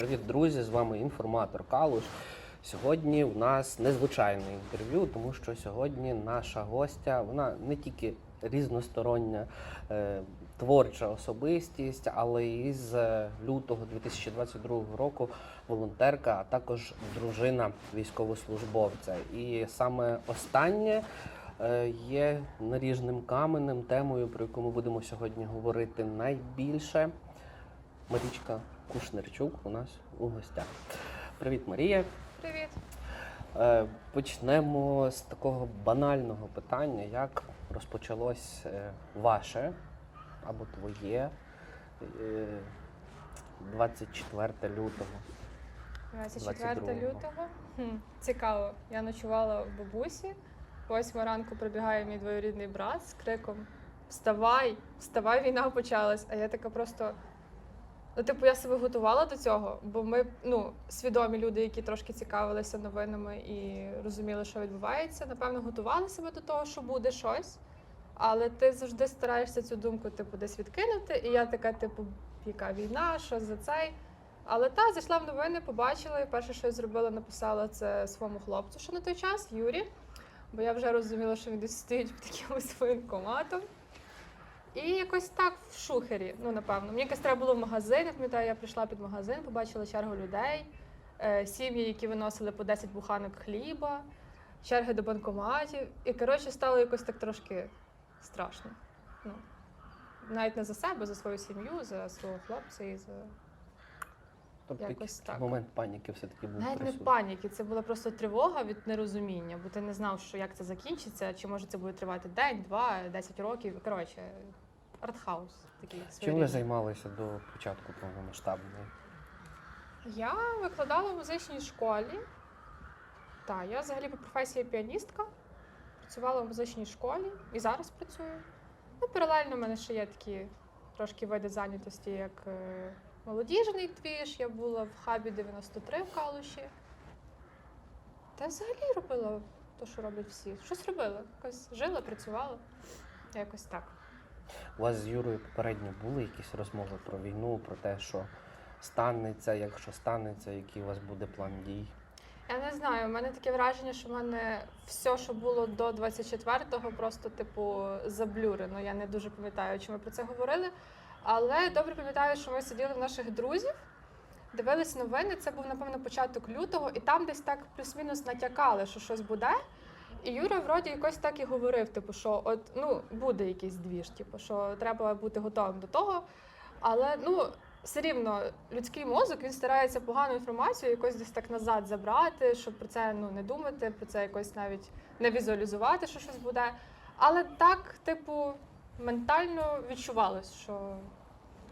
Привіт, друзі! З вами інформатор Калуш. Сьогодні у нас незвичайне інтерв'ю, тому що сьогодні наша гостя вона не тільки різностороння е, творча особистість, але і з лютого 2022 року волонтерка, а також дружина військовослужбовця. І саме останнє е, є наріжним каменем, темою, про яку ми будемо сьогодні говорити найбільше. Марічка Кушнерчук у нас у гостях. Привіт, Марія. Привіт. Е, Почнемо з такого банального питання, як розпочалось е, ваше або твоє е, 24 лютого. 24 22-го. лютого. Хм, цікаво. Я ночувала в бабусі. Восьма ранку прибігає мій двоюрідний брат з криком: Вставай! Вставай, війна почалась. А я така просто. Ну, типу, я себе готувала до цього, бо ми ну, свідомі люди, які трошки цікавилися новинами і розуміли, що відбувається. Напевно, готували себе до того, що буде щось. Але ти завжди стараєшся цю думку, типу, десь відкинути. І я така, типу, яка війна, що за цей. Але та зайшла в новини, побачила, і перше, що я зробила, написала це своєму хлопцю, що на той час, Юрі. Бо я вже розуміла, що він десь стоїть під якимось воєнкоматом. І якось так в шухері, ну напевно. Мені якось треба було в магазин. Я пам'ятаю, я прийшла під магазин, побачила чергу людей, е, сім'ї, які виносили по 10 буханок хліба, черги до банкоматів. І коротше стало якось так трошки страшно. Ну, навіть не за себе, за свою сім'ю, за свого хлопця і за Тобто Якось так. момент паніки все-таки був навіть не паніки, це була просто тривога від нерозуміння, бо ти не знав, що як це закінчиться, чи може це буде тривати день, два, 10 років. Коротше, артхаус такий. Чим ви своєрідний. займалися до початку повномасштабної? Я викладала в музичній школі. Так, я взагалі по професії піаністка. Працювала в музичній школі і зараз працюю. Ну, паралельно в мене ще є такі трошки види зайнятості, як е, молодіжний двіж. Я була в хабі 93 в Калуші. Та взагалі робила те, що роблять всі. Щось робила. Якось жила, працювала. Якось так. У вас з Юрою попередньо були якісь розмови про війну, про те, що станеться, якщо станеться, який у вас буде план дій? Я не знаю, у мене таке враження, що в мене все, що було до 24-го, просто типу заблюрено. Я не дуже пам'ятаю, чи ми про це говорили. Але добре пам'ятаю, що ми сиділи в наших друзів, дивились новини. Це був, напевно, початок лютого, і там десь так плюс-мінус натякали, що щось буде. І Юра вроді якось так і говорив: типу, що от ну буде якийсь двіж, типу, що треба бути готовим до того. Але ну все рівно людський мозок він старається погану інформацію якось десь так назад забрати, щоб про це ну не думати, про це якось навіть не візуалізувати, що щось буде. Але так, типу, ментально відчувалось, що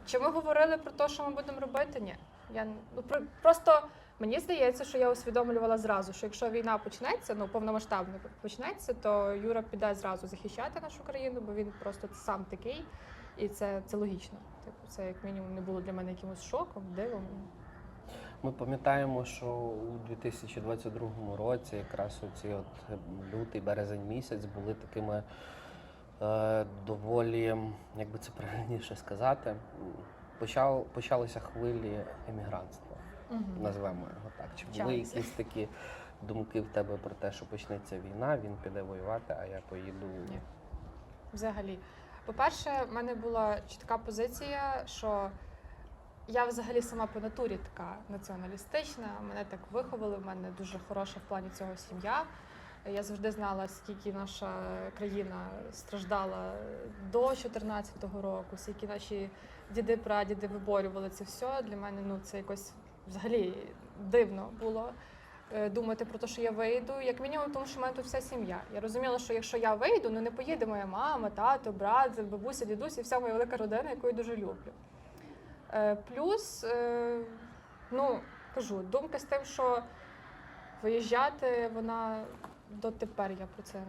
чи ми говорили про те, що ми будемо робити? Ні. Я ну про- просто мені здається, що я усвідомлювала зразу, що якщо війна почнеться, ну повномасштабно почнеться, то Юра піде зразу захищати нашу країну, бо він просто сам такий, і це, це логічно. Типу, це як мінімум не було для мене якимось шоком, дивом. Ми пам'ятаємо, що у 2022 році якраз оці от е, лютий, березень місяць були такими е, доволі, як би це правильніше сказати, почав, почалися хвилі емігрантства, назвемо його так. Чи були Почалися. якісь такі думки в тебе про те, що почнеться війна, він піде воювати, а я поїду? Ні. Взагалі, по-перше, в мене була чітка позиція, що я взагалі сама по натурі така націоналістична. Мене так виховали. В мене дуже хороша в плані цього сім'я. Я завжди знала, скільки наша країна страждала до 2014 року, скільки наші діди, прадіди виборювали це все. Для мене ну це якось взагалі дивно було е, думати про те, що я вийду, як мінімум, тому що в мене тут вся сім'я. Я розуміла, що якщо я вийду, ну не поїде моя мама, тато, брат, бабуся, дідусь і вся моя велика родина, яку я дуже люблю. Е, Плюс, е, ну кажу, думка з тим, що виїжджати, вона дотепер я про це.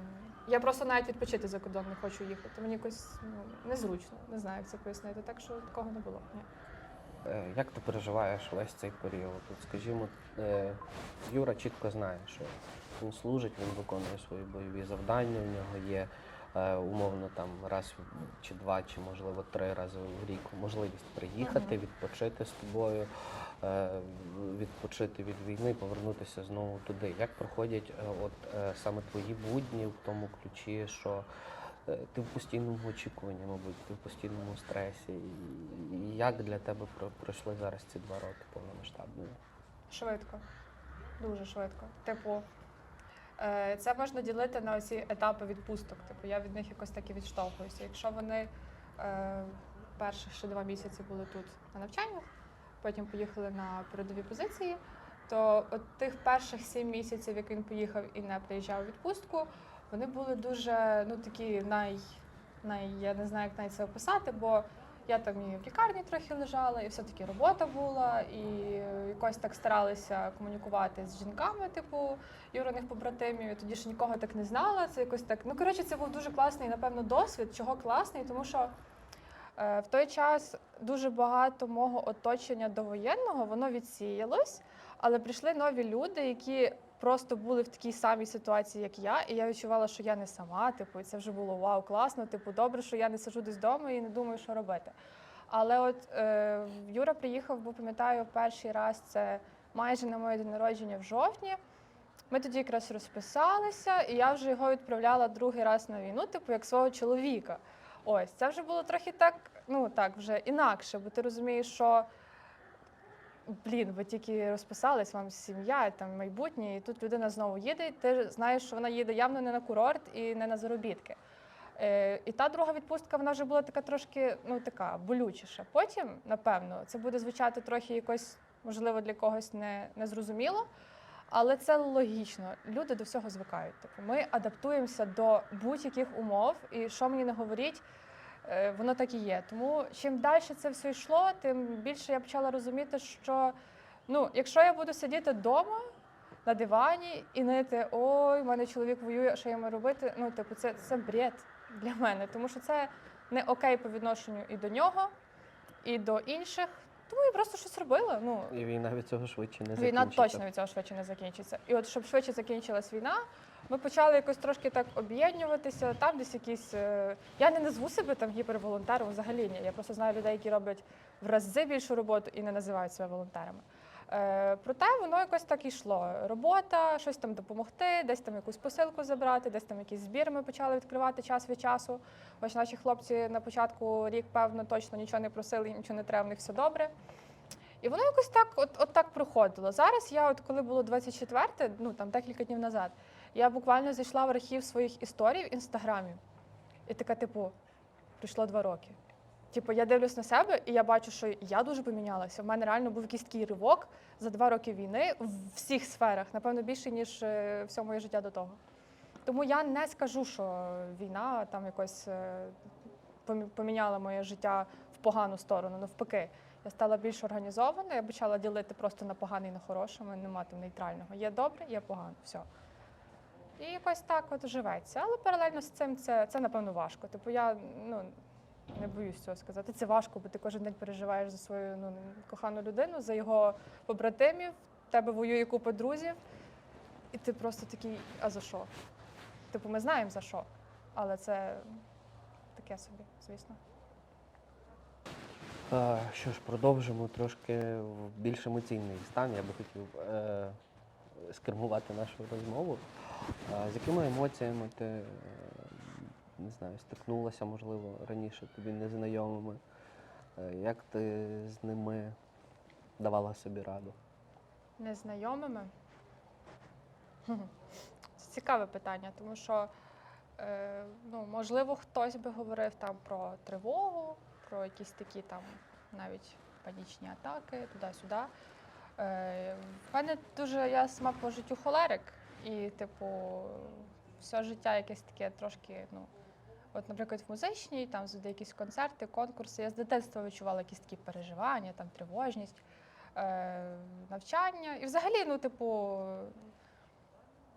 Я просто навіть відпочити за кордон не хочу їхати. Мені якось ну, незручно, не знаю, як це пояснити. Так що такого не було. Ні. Е, Як ти переживаєш весь цей період? От, скажімо, е, Юра чітко знає, що він служить, він виконує свої бойові завдання, у нього є е, умовно там раз чи два, чи можливо три рази в рік можливість приїхати, відпочити з тобою, відпочити від війни, повернутися знову туди. Як проходять от саме твої будні в тому ключі, що ти в постійному очікуванні, мабуть, ти в постійному стресі. І- як для тебе про- пройшли зараз ці два роки повномасштабної? Швидко. Дуже швидко. Типу, е, це можна ділити на оці етапи відпусток. Типу, я від них якось так і відштовхуюся. Якщо вони е, перших ще два місяці були тут на навчаннях, потім поїхали на передові позиції, то от тих перших сім місяців, як він поїхав і не приїжджав у відпустку, вони були дуже ну такі най, най я не знаю, як навіть це описати, бо я там і в лікарні трохи лежала, і все-таки робота була, і якось так старалися комунікувати з жінками, типу Юриних побратимів. Тоді ж нікого так не знала. Це якось так. Ну коротше, це був дуже класний, напевно, досвід. Чого класний, тому що. е, В той час дуже багато мого оточення довоєнного воно відсіялось, але прийшли нові люди, які просто були в такій самій ситуації, як я, і я відчувала, що я не сама. Типу, це вже було вау, класно. Типу, добре, що я не сиджу десь вдома і не думаю, що робити. Але от е, Юра приїхав, бо пам'ятаю, перший раз це майже на моє день народження в жовтні. Ми тоді якраз розписалися, і я вже його відправляла другий раз на війну, типу як свого чоловіка. Ось це вже було трохи так, ну так, вже інакше, бо ти розумієш, що блін, ви тільки розписались, вам сім'я, там майбутнє, і тут людина знову їде, і ти знаєш, що вона їде явно не на курорт і не на заробітки. Е, і та друга відпустка вона вже була така трошки, ну така болючіша. Потім, напевно, це буде звучати трохи якось, можливо, для когось не, незрозуміло. Але це логічно. Люди до всього звикають. Типу, ми адаптуємося до будь-яких умов, і що мені не говоріть, воно так і є. Тому чим далі це все йшло, тим більше я почала розуміти, що ну, якщо я буду сидіти вдома на дивані і нити, ой, в мене чоловік воює, що я маю робити? Ну, типу, це, це бред для мене, тому що це не окей по відношенню і до нього, і до інших. Тому я просто щось робила. Ну, І війна від цього швидше не Війна закінчиться. точно від цього швидше не закінчиться. І от щоб швидше закінчилась війна, ми почали якось трошки так об'єднуватися. Там десь якісь. е, Я не назву себе там гіперволонтером взагалі ні. Я просто знаю людей, які роблять в рази більшу роботу і не називають себе волонтерами. Е, проте воно якось так йшло. Робота, щось там допомогти, десь там якусь посилку забрати, десь там якісь збір ми почали відкривати час від часу. Ось наші хлопці на початку рік, певно, точно нічого не просили, нічого не треба, в них все добре. І воно якось так, от, от так проходило. Зараз я, от коли було 24, ну там декілька днів назад, я буквально зайшла в архів своїх історій в інстаграмі. І така, типу, пройшло два роки. Типу, я дивлюсь на себе, і я бачу, що я дуже помінялася. У мене реально був якийсь такий ривок за два роки війни в всіх сферах, напевно, більше, ніж е, все моє життя до того. Тому я не скажу, що війна там якось е, поміняла моє життя в погану сторону. Навпаки, я стала більш організована, я почала ділити просто на погане і на хороше, мене нема там нейтрального. Є добре, є погано. Все. І якось так от живеться. Але паралельно з цим це, це напевно важко. Типу, я ну, не боюсь цього сказати. Це важко, бо ти кожен день переживаєш за свою ну, кохану людину, за його побратимів, в тебе воює купа друзів, і ти просто такий, а за що? Типу, ми знаємо за що, але це таке собі, звісно. Е, Що ж, продовжимо трошки в більш емоційний стан. Я би хотів е, скермувати нашу розмову. З якими емоціями ти е, не знаю, стикнулася, можливо, раніше тобі незнайомими? Е, як ти з ними давала собі раду? Незнайомими? Це цікаве питання, тому що е, ну, можливо хтось би говорив там про тривогу, про якісь такі там навіть панічні атаки, туди-сюди. Е, в мене дуже я сама по життю холерик, і, типу, все життя якесь таке трошки, ну. От, наприклад, в музичній, там завжди якісь концерти, конкурси. Я з дитинства відчувала якісь такі переживання, там тривожність, е, навчання. І взагалі, ну, типу,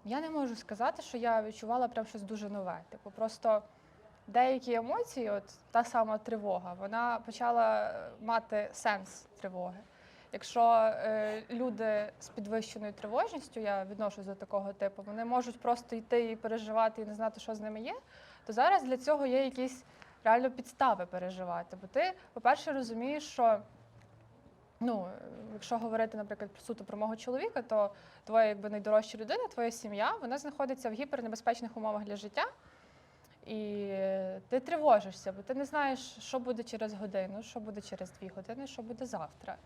я не можу сказати, що я відчувала прям щось дуже нове. Типу, просто деякі емоції, от та сама тривога, вона почала мати сенс тривоги. Якщо е, люди з підвищеною тривожністю, я відношусь до такого типу, вони можуть просто йти і переживати і не знати, що з ними є, то зараз для цього є якісь реально підстави переживати. Бо ти, по-перше, розумієш, що ну, якщо говорити, наприклад, про суто про мого чоловіка, то твоя якби найдорожча людина, твоя сім'я, вона знаходиться в гіпернебезпечних умовах для життя. І ти тривожишся, бо ти не знаєш, що буде через годину, що буде через дві години, що буде завтра.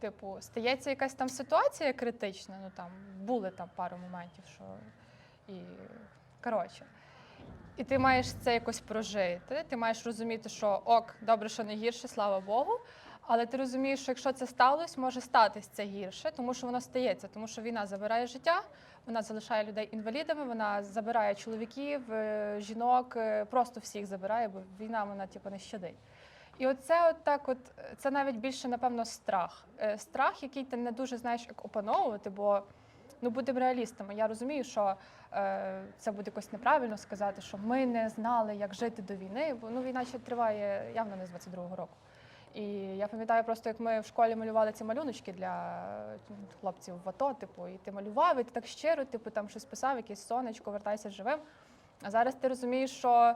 Типу, стається якась там ситуація критична, ну там були там пару моментів, що і коротше. І ти маєш це якось прожити. Ти маєш розуміти, що ок, добре, що не гірше, слава Богу. Але ти розумієш, що якщо це сталося, може статись це гірше, тому що воно стається, тому що війна забирає життя, вона залишає людей інвалідами, вона забирає чоловіків, е, жінок, е, просто всіх забирає, бо війна вона типу не щадить. І оце от так, от це навіть більше, напевно, страх. Е, Страх, який ти не дуже знаєш, як опановувати, бо ну будемо реалістами. Я розумію, що е, це буде якось неправильно сказати, що ми не знали, як жити до війни, бо ну війна ще триває явно не з 22-го року. І я пам'ятаю просто, як ми в школі малювали ці малюночки для хлопців в АТО, типу, і ти малював, і ти так щиро, типу, там щось писав, якесь сонечко, вертайся живим. А зараз ти розумієш, що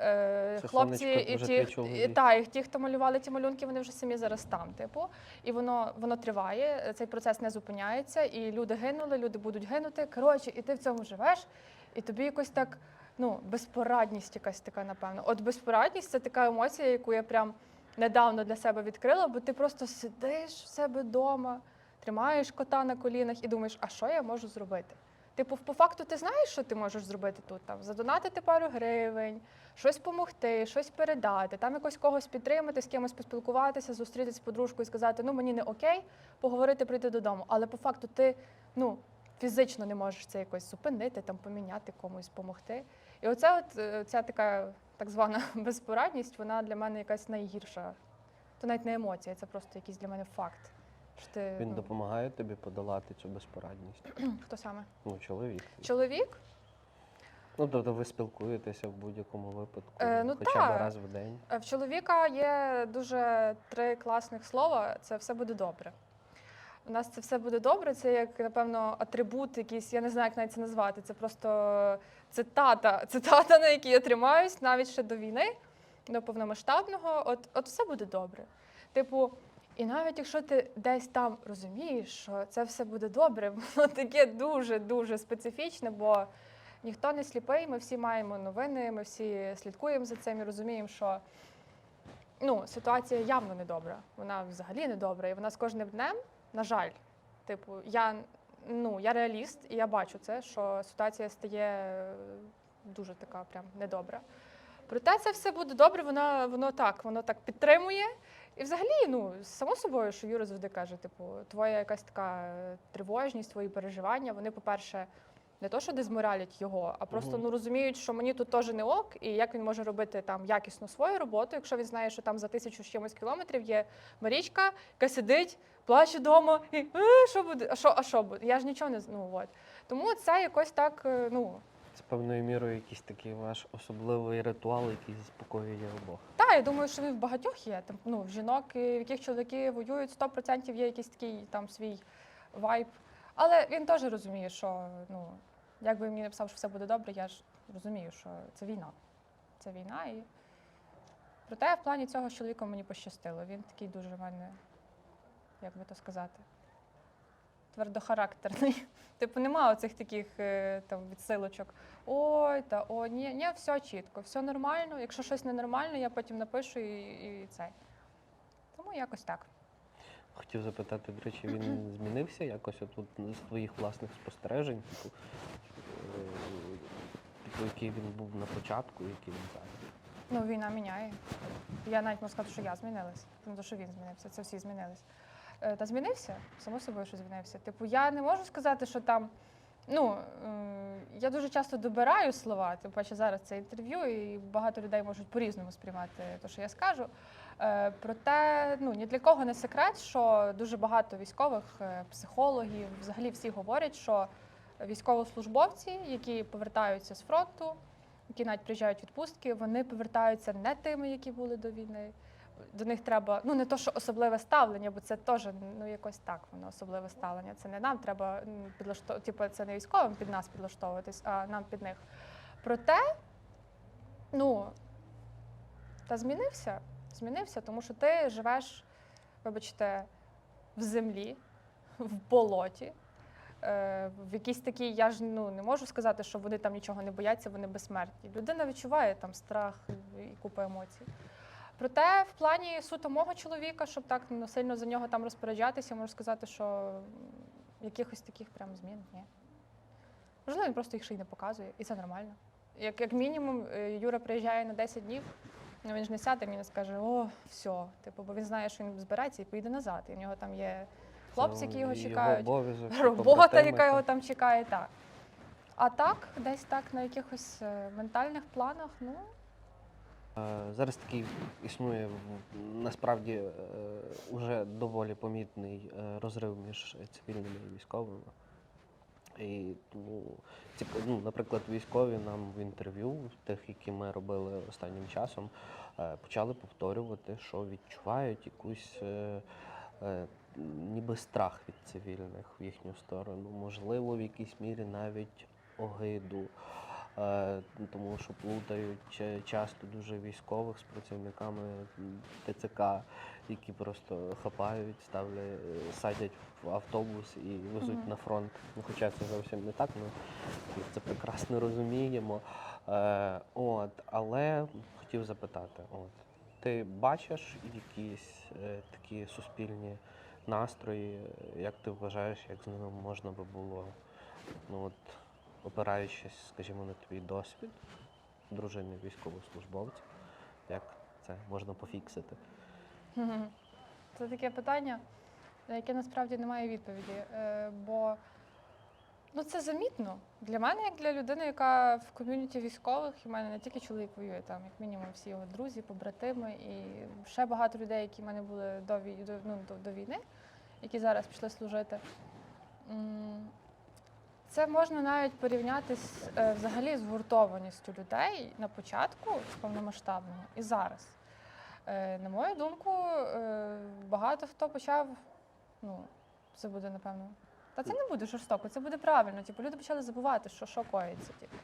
е, Це хлопці сонечко і вже ті, твій і, та, і ті, хто малювали ті малюнки, вони вже самі зараз там, типу. І воно, воно триває, цей процес не зупиняється, і люди гинули, люди будуть гинути. Коротше, і ти в цьому живеш, і тобі якось так, ну, безпорадність якась така, напевно. От безпорадність це така емоція, яку я прям недавно для себе відкрила, бо ти просто сидиш в себе вдома, тримаєш кота на колінах і думаєш, а що я можу зробити? Типу, по факту ти знаєш, що ти можеш зробити тут? Там задонатити пару гривень, щось допомогти, щось передати, там якось когось підтримати, з кимось поспілкуватися, зустрітися з подружкою і сказати, ну мені не окей, поговорити, прийти додому. Але по факту ти ну, фізично не можеш це якось зупинити, там поміняти комусь, допомогти. І оце от е, ця така так звана безпорадність, вона для мене якась найгірша. То навіть не емоція, це просто якийсь для мене факт. Що ти, Він ну, допомагає тобі подолати цю безпорадність. Хто саме? Ну, чоловік. Чоловік? Ну, тобто ви спілкуєтеся в будь-якому випадку, Е, ну хоча та. б раз в день. Е, В чоловіка є дуже три класних слова: це все буде добре. У нас це все буде добре. Це як, напевно, атрибут якийсь, я не знаю, як навіть це назвати. Це просто цитата, цитата, на якій я тримаюсь, навіть ще до війни, до повномасштабного. От, от все буде добре. Типу, і навіть якщо ти десь там розумієш, що це все буде добре, воно таке дуже-дуже специфічне, бо ніхто не сліпий, ми всі маємо новини, ми всі слідкуємо за цим і розуміємо, що ну, ситуація явно недобра. Вона взагалі недобра. І вона з кожним днем, на жаль, типу, я, ну, я реаліст, і я бачу це, що ситуація стає дуже така прям недобра. Проте це все буде добре, воно, воно так, воно так підтримує. І взагалі, ну, само собою, що Юра завжди каже, типу, твоя якась така е, тривожність, твої переживання, вони, по-перше, не то, що дезморалять його, а просто ну розуміють, що мені тут теж не ок, і як він може робити там якісно свою роботу, якщо він знає, що там за тисячу з чимось кілометрів є Марічка, яка сидить, плаче вдома, і «Е, що буде? А що, а що буде? Я ж нічого не ну, от. Тому це якось так, е, ну. Це певною мірою якийсь такий ваш особливий ритуал, який заспокоює обох. Та, я думаю, що він в багатьох є. Там, ну, в жінок, в яких чоловіки воюють, 100% є якийсь такий там свій вайб. Але він теж розуміє, що ну, як би мені написав, що все буде добре, я ж розумію, що це війна. Це війна і. Проте в плані цього з чоловіком мені пощастило. Він такий дуже в мене, як би то сказати, твердохарактерний. Типу, нема оцих таких е, там відсилочок. Ой, та о, ні, ні, все чітко, все нормально. Якщо щось ненормально, я потім напишу і, і цей. Тому якось так. Хотів запитати, до речі, він змінився якось отут з твоїх власних спостережень, типу, е, типу, який він був на початку, який він зараз. Ну, війна міняє. Я навіть можу сказати, що я змінилась. Не то, що він змінився, це всі змінились. Е, Та змінився, само собою, що змінився. Типу, я не можу сказати, що там. Ну, е, я дуже часто добираю слова, тим паче зараз це інтерв'ю, і багато людей можуть по-різному сприймати те, що я скажу. Е, Проте ну, ні для кого не секрет, що дуже багато військових, психологів, взагалі всі говорять, що військовослужбовці, які повертаються з фронту, які навіть приїжджають відпустки, вони повертаються не тими, які були до війни. До них треба, ну не то, що особливе ставлення, бо це теж ну якось так, воно особливе ставлення. Це не нам треба підлаштовувати, типу, це не військовим під нас підлаштовуватись, а нам під них. Проте, Ну, та змінився. Змінився, тому що ти живеш, вибачте, в землі, в болоті. Е, в якійсь такій, я ж ну, не можу сказати, що вони там нічого не бояться, вони безсмертні. Людина відчуває там страх і купу емоцій. Проте, в плані суто мого чоловіка, щоб так ну, сильно за нього там розпоряджатися, можу сказати, що якихось таких прям змін ні. Можливо, він просто їх ще й не показує, і це нормально. Як, як мінімум, е, Юра приїжджає на 10 днів, ну він ж не сяде мені не скаже, о, все. Типу, бо він знає, що він збирається і поїде назад. І в нього там є хлопці, які його чекають, обов'язок, робота, яка його там чекає, так. А так, десь так на якихось е, ментальних планах, ну, Зараз такий існує насправді е, уже доволі помітний е, розрив між цивільними і військовими. І цік- ну, наприклад, військові нам в інтерв'ю, тих, які ми робили останнім часом, е, почали повторювати, що відчувають якусь е, е, ніби страх від цивільних в їхню сторону, можливо, в якійсь мірі навіть огиду. Е, тому що плутають часто дуже військових з працівниками ТЦК, які просто хапають, ставлять, садять в автобус і везуть Мгм. на фронт. Ну, хоча це зовсім не так, ми це прекрасно розуміємо. Е, от, але хотів запитати, от, ти бачиш якісь е, такі суспільні настрої, як ти вважаєш, як з ними можна би було ну, от, опираючись, скажімо, на твій досвід дружини військовослужбовця, як це можна пофіксити? Це таке питання, на яке насправді немає відповіді. Е, бо ну, це замітно. Для мене, як для людини, яка в ком'юніті військових, і в мене не тільки чоловік воює, там, як мінімум, всі його друзі, побратими, і ще багато людей, які в мене були до, ну, до, до війни, які зараз пішли служити. Це можна навіть порівняти з, е, взагалі з гуртованістю людей на початку повномасштабного і зараз. Е, На мою думку, е, багато хто почав, ну, це буде напевно. Та це не буде жорстоко, це буде правильно. Типу, люди почали забувати, що що коїться. Типу.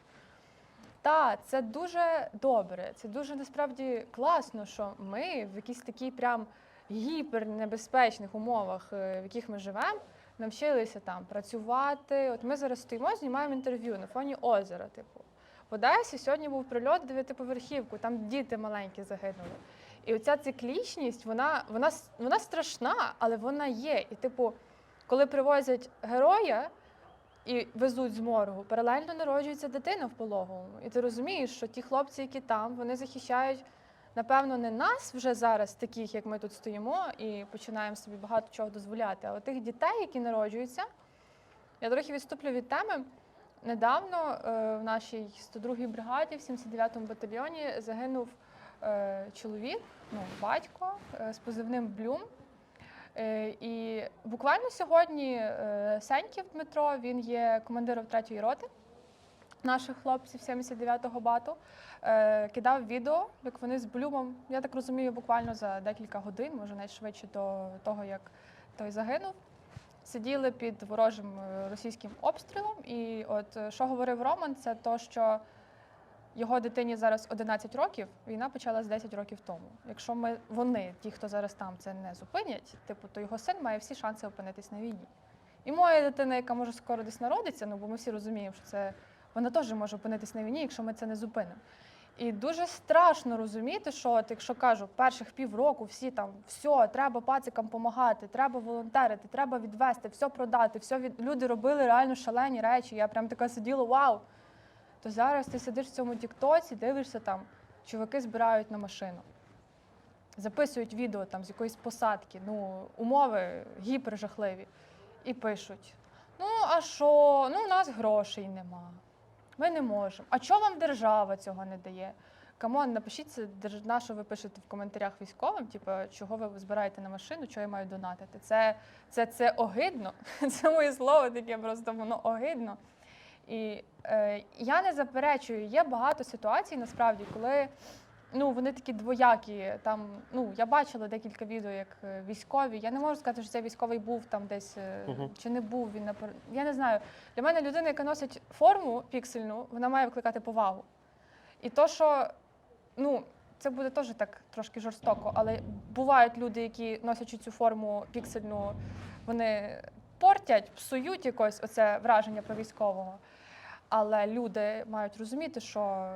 Та, це дуже добре, це дуже насправді класно, що ми в якійсь такій прям гіпернебезпечних умовах, в яких ми живемо, навчилися там працювати. От ми зараз стоїмо, знімаємо інтерв'ю на фоні озера. Типу, в Одесі сьогодні був прильот дев'ятиповерхівку, там діти маленькі загинули. І оця циклічність, вона, вона, вона страшна, але вона є. І, типу, коли привозять героя і везуть з моргу, паралельно народжується дитина в пологовому. І ти розумієш, що ті хлопці, які там, вони захищають, напевно, не нас вже зараз, таких, як ми тут стоїмо, і починаємо собі багато чого дозволяти, а от тих дітей, які народжуються. Я трохи відступлю від теми. Недавно е, в нашій 102-й бригаді, в 79-му батальйоні, загинув е, чоловік, ну, батько е, з позивним Блюм. Е, і буквально сьогодні е, Сеньків Дмитро, він є командиром 3-ї роти наших хлопців 79-го бату, е, кидав відео, як вони з Блюмом, я так розумію, буквально за декілька годин, може навіть швидше до того, як той загинув. Сиділи під ворожим е, російським обстрілом. І от е, що говорив Роман, це то, що його дитині зараз 11 років, війна почалась 10 років тому. Якщо ми вони, ті, хто зараз там, це не зупинять, типу, то його син має всі шанси опинитись на війні. І моя дитина, яка може скоро десь народиться, ну бо ми всі розуміємо, що це вона теж може опинитись на війні, якщо ми це не зупинимо. І дуже страшно розуміти, що от, якщо кажу, перших півроку всі там все, треба пацикам допомагати, треба волонтерити, треба відвести, все продати, все від люди робили реально шалені речі. Я прям така сиділа, вау. То зараз ти сидиш в цьому тіктоці, дивишся там, чуваки збирають на машину, записують відео там з якоїсь посадки, ну, умови гіпержахливі, і пишуть: ну, а що? Ну, у нас грошей нема. Ми не можемо. А чого вам держава цього не дає? Камон, напишіть це, на що ви пишете в коментарях військовим, типу, чого ви збираєте на машину, чого я маю донатити. Це, це, це огидно. Це моє слово таке, просто воно огидно. І е, я не заперечую, є багато ситуацій насправді, коли ну, вони такі двоякі. Там, ну, я бачила декілька відео, як е, військові. Я не можу сказати, що цей військовий був там десь е, Мгм. чи не був він на пер- Я не знаю. Для мене людина, яка носить форму піксельну, вона має викликати повагу. І то, що ну, це буде теж так трошки жорстоко, але бувають люди, які носячи цю форму піксельну, вони портять, псують якось оце враження про військового. Але люди мають розуміти, що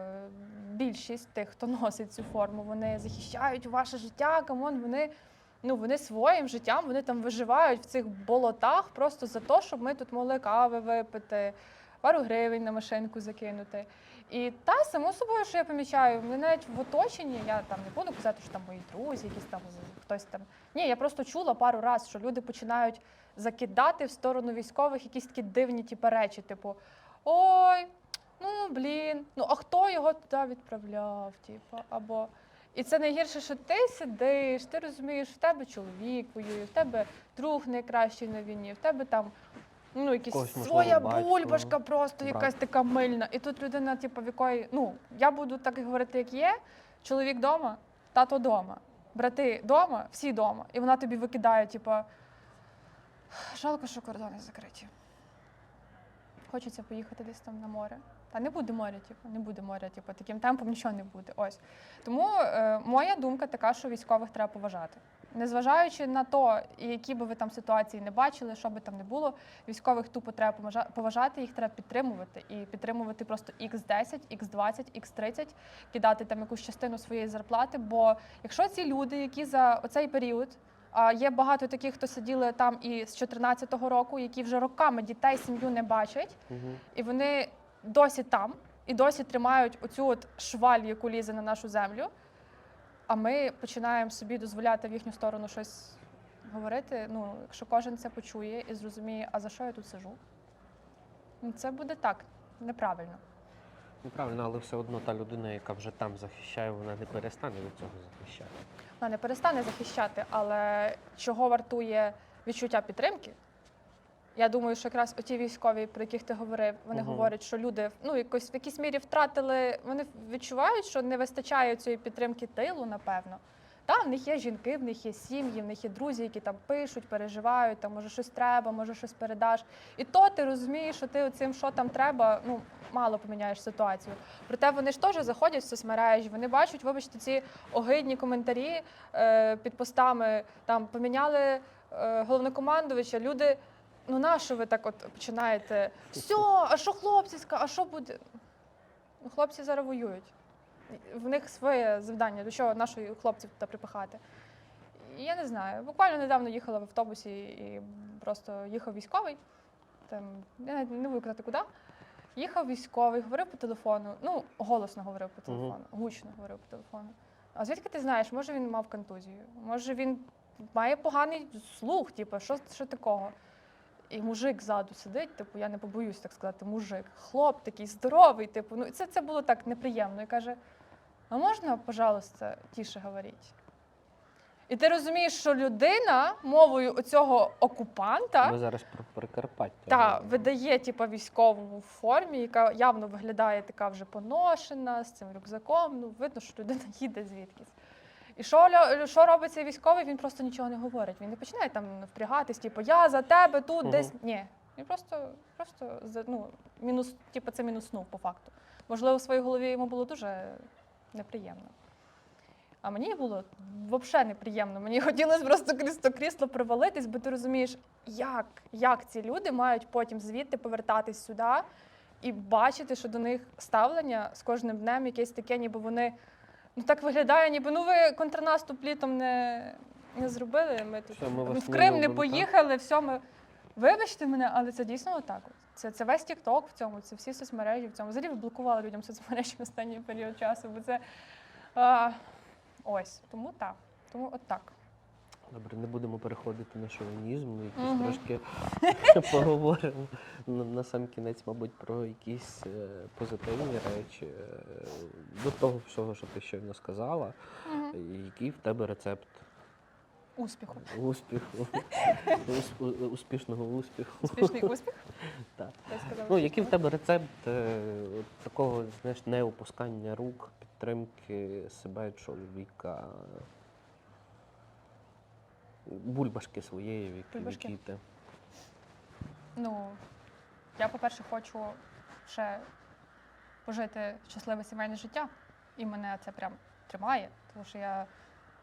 більшість тих, хто носить цю форму, вони захищають ваше життя. Камон, вони, ну, вони своїм життям вони там виживають в цих болотах просто за те, щоб ми тут могли кави випити, пару гривень на машинку закинути. І та само собою, що я помічаю, мене навіть в оточенні, я там не буду казати, що там мої друзі, якісь там хтось там. Ні, я просто чула пару разів, що люди починають закидати в сторону військових якісь такі дивні типу, речі, типу. Ой, ну блін, ну а хто його туди відправляв? Типу, або і це найгірше, що ти сидиш, ти розумієш, в тебе чоловік воює, в тебе друг найкращий на війні, в тебе там ну, якісь Когось, можливо, своя батько, бульбашка, просто брат. якась така мильна. І тут людина, типу, в якої, ну, я буду так говорити, як є, чоловік вдома, тато вдома, брати вдома, всі вдома. І вона тобі викидає, типу, жалко, що кордони закриті. Хочеться поїхати десь там на море. Та не буде моря, типу, не буде моря, типу, таким темпом нічого не буде. Ось. Тому е, моя думка така, що військових треба поважати. Незважаючи на то, які би ви там ситуації не бачили, що би там не було, військових тупо треба поважати, їх треба підтримувати. І підтримувати просто X10, X20, X30, кидати там якусь частину своєї зарплати. Бо якщо ці люди, які за оцей період, є багато таких, хто сиділи там і з 2014 року, які вже роками дітей, сім'ю не бачать, Мгм. і вони досі там, і досі тримають оцю от шваль, яку лізе на нашу землю. А ми починаємо собі дозволяти в їхню сторону щось говорити. Ну, якщо кожен це почує і зрозуміє, а за що я тут сижу, ну, це буде так, неправильно. Неправильно, але все одно та людина, яка вже там захищає, вона не перестане від цього захищати. Вона не перестане захищати, але чого вартує відчуття підтримки? Я думаю, що якраз оті військові, про яких ти говорив, вони Мгм. говорять, що люди ну якось в якійсь мірі втратили. Вони відчувають, що не вистачає цієї підтримки тилу, напевно. Та в них є жінки, в них є сім'ї, в них є друзі, які там пишуть, переживають, там може щось треба, може щось передаш. І то ти розумієш, що ти оцим, що там треба, ну мало поміняєш ситуацію. Проте вони ж теж заходять в соцмережі, вони бачать, вибачте, ці огидні коментарі е, під постами там поміняли е, головнокомандувача. Люди, ну на що ви так от починаєте? Все, а що хлопці а що буде? Ну, хлопці зараз воюють. В них своє завдання, до чого нашої хлопців туди припихати. Я не знаю. Буквально недавно їхала в автобусі і просто їхав військовий. Там, я навіть не буду казати куди. Їхав військовий, говорив по телефону. Ну, голосно говорив по телефону, гучно говорив по телефону. А звідки ти знаєш, може він мав контузію? Може він має поганий слух, типу, що, що такого? І мужик ззаду сидить, типу, я не побоюсь так сказати, мужик, хлоп такий здоровий, типу, ну це, це було так неприємно. І каже: а можна, пожалуйста, тише говорити? І ти розумієш, що людина мовою оцього окупанта Ми зараз про Прикарпаття. та видає типу, військову формі, яка явно виглядає така вже поношена з цим рюкзаком. Ну, видно, що людина їде звідкись. І що, що робить цей військовий? Він просто нічого не говорить. Він не починає там впрягатись, типу, я за тебе тут Мгм. десь. Ні. Він просто, просто ну, мінус, типу, це мінуснув по факту. Можливо, в своїй голові йому було дуже неприємно. А мені було взагалі неприємно. Мені хотілося просто крізь крісло провалитись, бо ти розумієш, як, як ці люди мають потім звідти повертатись сюди і бачити, що до них ставлення з кожним днем якесь таке, ніби вони ну так виглядає, ніби ну ви контрнаступ літом не, не зробили. Ми тут Все, ми в Крим не так? поїхали, все ми. Вибачте мене, але це дійсно отак. Це, це весь TikTok в цьому, це всі соцмережі в цьому. Взагалі ви блокували людям соцмережі в останній період часу, бо це а, ось. Тому так. Тому от так. Добре, не будемо переходити на шовінізм, якісь Мгм. трошки поговоримо на, на сам кінець, мабуть, про якісь е, позитивні речі. Е, До того всього, що ти щойно сказала, який в тебе рецепт Успіху. успіху, ус- у- успішного успіху. Успішний успіх. Так. Сказала, Ну, який в тебе рецепт е, такого, знаєш, не опускання рук, підтримки себе, чоловіка, бульбашки своєї, Бульбашки. якій. Ну, я, по-перше, хочу ще пожити щасливе сімейне життя. І мене це прям тримає, тому що я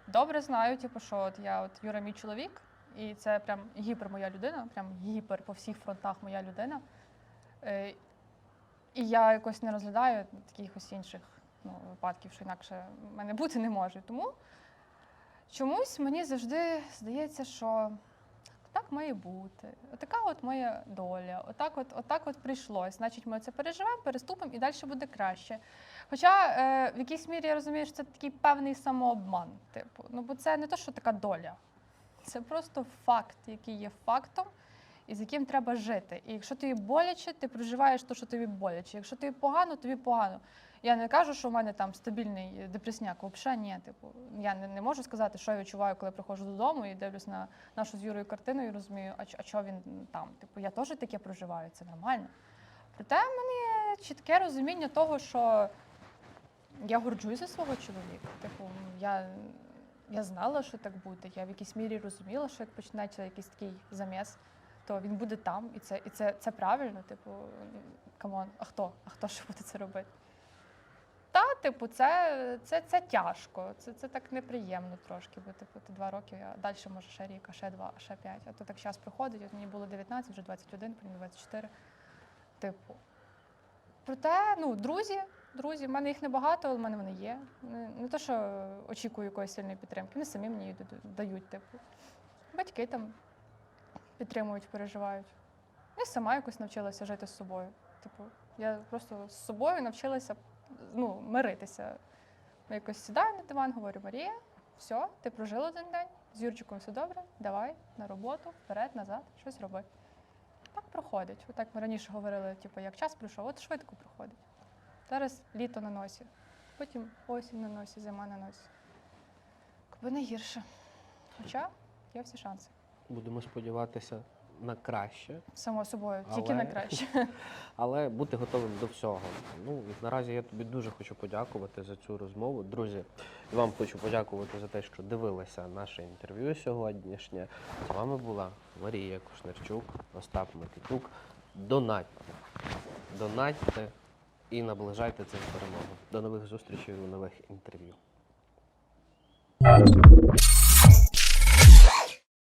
добре знаю, типу, що от я от Юра мій чоловік, і це прям гіпер моя людина, прям гіпер по всіх фронтах моя людина. Е, і я якось не розглядаю таких інших ну, випадків, що інакше в мене бути не може. Тому чомусь мені завжди здається, що так має бути. Отака от моя доля. Отак от, отак от прийшлось. Значить, ми це переживемо, переступимо і далі буде краще. Хоча е, в якійсь мірі я розумію, що це такий певний самообман. Типу, ну бо це не то, що така доля. Це просто факт, який є фактом, і з яким треба жити. І якщо тобі боляче, ти проживаєш те, що тобі боляче. Якщо тобі погано, тобі погано. Я не кажу, що в мене там стабільний депресняк. Взагалі ні. Типу, я не, не можу сказати, що я відчуваю, коли приходжу додому і дивлюсь на нашу з Юрою картину і розумію, а, а чого він там? Типу, я теж таке проживаю, це нормально. Проте в мене є чітке розуміння того, що я горджусь за свого чоловіка. Типу, я, я знала, що так буде. Я в якійсь мірі розуміла, що як почнеться якийсь такий заміс, то він буде там, і це, і це, це правильно. Типу, камон, а хто? А хто ще буде це робити? Та, типу, це, це, це тяжко, це, це так неприємно трошки, бо типу, ти два роки, а далі може ще рік, а ще два, а ще п'ять. А то так час проходить, от мені було 19, вже 21, потім 24. Типу. Проте, ну, друзі, друзі, в мене їх небагато, але в мене вони є. Не, не то, що очікую якоїсь сильної підтримки, вони самі мені її дають, типу. Батьки там підтримують, переживають. Я сама якось навчилася жити з собою. Типу, я просто з собою навчилася ну, миритися. Я якось сідаю на диван, говорю, Марія, все, ти прожила один день, з Юрчиком все добре, давай на роботу, вперед, назад, щось роби. Так проходить. Отак ми раніше говорили, типу, як час пройшов, от швидко проходить. Зараз літо на носі, потім осінь на носі, зима на носі. Якби не гірше. Хоча є всі шанси. Будемо сподіватися на краще, Само собою, тільки на краще. але бути готовим до всього. Ну і наразі я тобі дуже хочу подякувати за цю розмову. Друзі, і вам хочу подякувати за те, що дивилися наше інтерв'ю сьогоднішнє. З вами була Марія Кушнерчук, Остап Микитюк. Донатьте, донатьте і наближайте цим перемогу. До нових зустрічей у нових інтерв'ю.